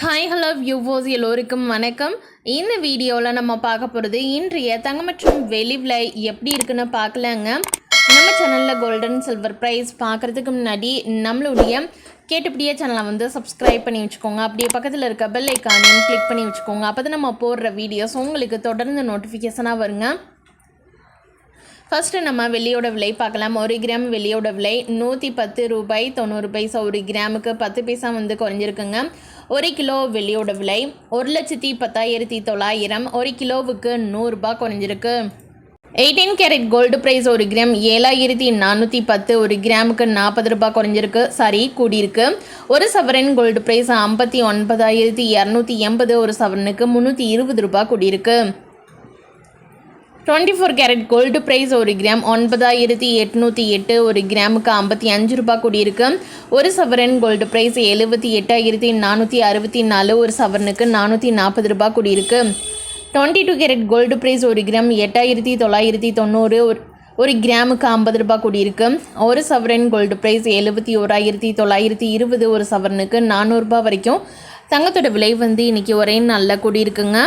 Hi hello வியூவோஸ் எல்லோருக்கும் வணக்கம். இந்த வீடியோவில் நம்ம பார்க்க போகிறது இன்றைய தங்க மற்றும் வெளி விலை எப்படி இருக்குன்னு பார்க்கலாங்க. நம்ம சேனலில் கோல்டன் சில்வர் ப்ரைஸ் பார்க்குறதுக்கு முன்னாடி நம்மளுடைய கேட்டுப்படியே சேனலை வந்து சப்ஸ்கிரைப் பண்ணி வச்சுக்கோங்க. அப்படியே பக்கத்தில் இருக்க பெல் ஐக்கானையும் கிளிக் பண்ணி வச்சுக்கோங்க. அப்போ தான் நம்ம போடுற வீடியோஸ் உங்களுக்கு தொடர்ந்து நோட்டிஃபிகேஷனாக வருங்க. ஃபஸ்ட்டு நம்ம வெள்ளியோட விலை பார்க்கலாம். ஒரு கிராம் வெள்ளியோட விலை நூற்றி பத்து ரூபாய் தொண்ணூறு பைசா. ஒரு கிராமுக்கு பத்து பைசா வந்து குறைஞ்சிருக்குங்க. ஒரு கிலோ வெள்ளியோட விலை ஒரு லட்சத்தி பத்தாயிரத்தி தொள்ளாயிரம். ஒரு கிலோவுக்கு நூறுரூபா குறைஞ்சிருக்கு. எயிட்டீன் கேரட் கோல்டு ப்ரைஸ் ஒரு கிராம் ஏழாயிரத்தி நானூற்றி பத்து. ஒரு கிராமுக்கு நாற்பது ரூபாய் குறைஞ்சிருக்கு. சாரி கூடியிருக்கு. ஒரு சவரன் கோல்டு ப்ரைஸ் ஐம்பத்தி ஒன்பதாயிரத்தி இரநூத்தி எண்பது. ஒரு சவரனுக்கு முந்நூற்றி இருபது ரூபாய் கூடியிருக்கு. Twenty four carat gold price ஒரு கிராம் ஒன்பதாயிரத்தி எட்நூற்றி எட்டு ஒரு கிராமுக்கு ஐம்பத்தி அஞ்சு ரூபாய் கூடியிருக்கு. ஒரு சவரன் கோல்டு ப்ரைஸ் எழுபத்தி எட்டாயிரத்தி நானூற்றி அறுபத்தி நாலு ஒரு சவரனுக்கு நானூற்றி நாற்பது ரூபாய் கூடியிருக்கு. Twenty two carat gold price ஒரு கிராம் எட்டாயிரத்தி தொள்ளாயிரத்தி தொண்ணூறு ஒரு ஒரு கிராமுக்கு ஐம்பது ரூபாய் கூடியிருக்கு. ஒரு சவரன் கோல்டு ப்ரைஸ் எழுபத்தி ஓராயிரத்தி தொள்ளாயிரத்தி இருபது ஒரு சவரனுக்கு நானூறுரூபா வரைக்கும். தங்கத்தோட விலை வந்து இன்றைக்கி ஒரே நல்ல கூடியிருக்குங்க.